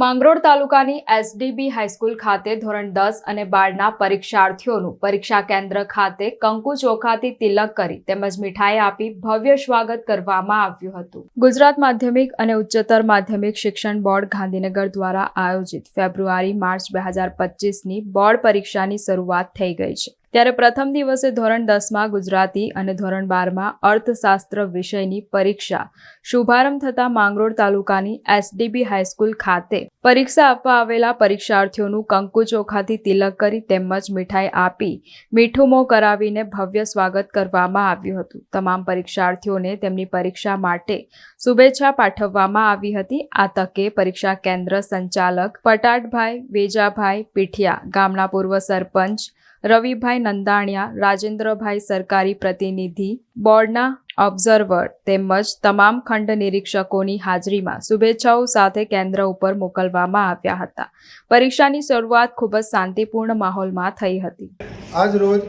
માંગરોળ તાલુકાની એસડીબી હાઈસ્કૂલ ખાતે ધોરણ દસ અને બારના પરીક્ષાર્થીઓનું પરીક્ષા કેન્દ્ર ખાતે કંકુ ચોખાથી તિલક કરી તેમજ મીઠાઈ આપી ભવ્ય સ્વાગત કરવામાં આવ્યું હતું. ગુજરાત માધ્યમિક અને ઉચ્ચતર માધ્યમિક શિક્ષણ બોર્ડ ગાંધીનગર દ્વારા આયોજિત ફેબ્રુઆરી માર્ચ બે હજાર પચીસની બોર્ડ પરીક્ષાની શરૂઆત થઈ ગઈ છે. ત્યારે પ્રથમ દિવસે ધોરણ દસમાં ગુજરાતી અને ધોરણ બારમાં અર્થશાસ્ત્ર વિષયની પરીક્ષા શુભારંભ થતાં માંગરોળ તાલુકાની એસડીબી હાઈસ્કૂલ ખાતે પરીક્ષા આપવા આવેલા પરીક્ષાર્થીઓનું કંકુ ચોખાથી તિલક કરી તેમજ મીઠાઈ આપી મીઠું મોં કરાવીને ભવ્ય સ્વાગત કરવામાં આવ્યું હતું. તમામ પરીક્ષાર્થીઓને તેમની પરીક્ષા માટે શુભેચ્છા પાઠવવામાં આવી હતી. આ તકે પરીક્ષા કેન્દ્ર સંચાલક પટાટભાઈ વેજાભાઈ પીઠિયા, ગામના પૂર્વ સરપંચ રવિભાઈ નંદાણિયા, રાજેન્દ્રભાઈ સરકારી પ્રતિનિધિ, બોર્ડના ઓબ્ઝર્વર તેમજ તમામ ખંડ નિરીક્ષકોની હાજરીમાં શુભેચ્છાઓ સાથે કેન્દ્ર ઉપર મોકલવામાં આવ્યા હતા. પરીક્ષાની શરૂઆત ખૂબ જ શાંતિપૂર્ણ માહોલમાં થઈ હતી. આજ રોજ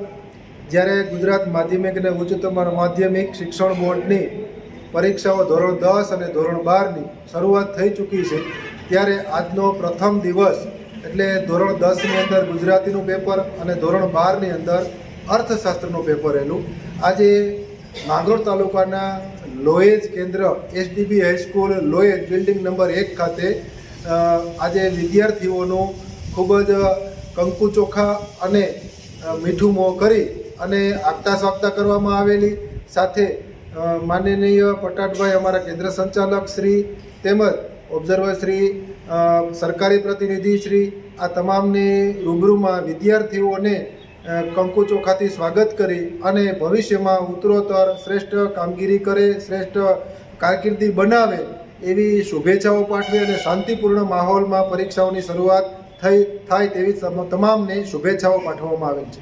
જ્યારે ગુજરાત માધ્યમિક અને ઉચ્ચતર માધ્યમિક શિક્ષણ બોર્ડની પરીક્ષાઓ ધોરણ દસ અને ધોરણ બારની શરૂઆત થઈ ચૂકી છે, ત્યારે આજનો પ્રથમ દિવસ એટલે ધોરણ દસની અંદર ગુજરાતીનું પેપર અને ધોરણ બારની અંદર અર્થશાસ્ત્રનું પેપર રહેલું. આજે માંગરોળ તાલુકાના લોએજ કેન્દ્ર SDB high school Loej building number એક ખાતે આજે વિદ્યાર્થીઓનું ખૂબ જ કંકુ ચોખા અને મીઠું મોં કરી અને આગતા સ્વાગતા કરવામાં આવેલી. સાથે માનનીય પટાટભાઈ અમારા કેન્દ્ર સંચાલક શ્રી તેમજ ઓબ્ઝર્વર શ્રી સરકારી પ્રતિનિધિ શ્રી આ તમામની રૂબરૂમાં વિદ્યાર્થીઓને કંકુ ચોખાથી સ્વાગત કરી અને ભવિષ્યમાં ઉત્તરોત્તર શ્રેષ્ઠ કામગીરી કરે, શ્રેષ્ઠ કારકિર્દી બનાવે એવી શુભેચ્છાઓ પાઠવી અને શાંતિપૂર્ણ માહોલમાં પરીક્ષાઓની શરૂઆત થઈ, થાય તેવી તમામને શુભેચ્છાઓ પાઠવવામાં આવેલ છે.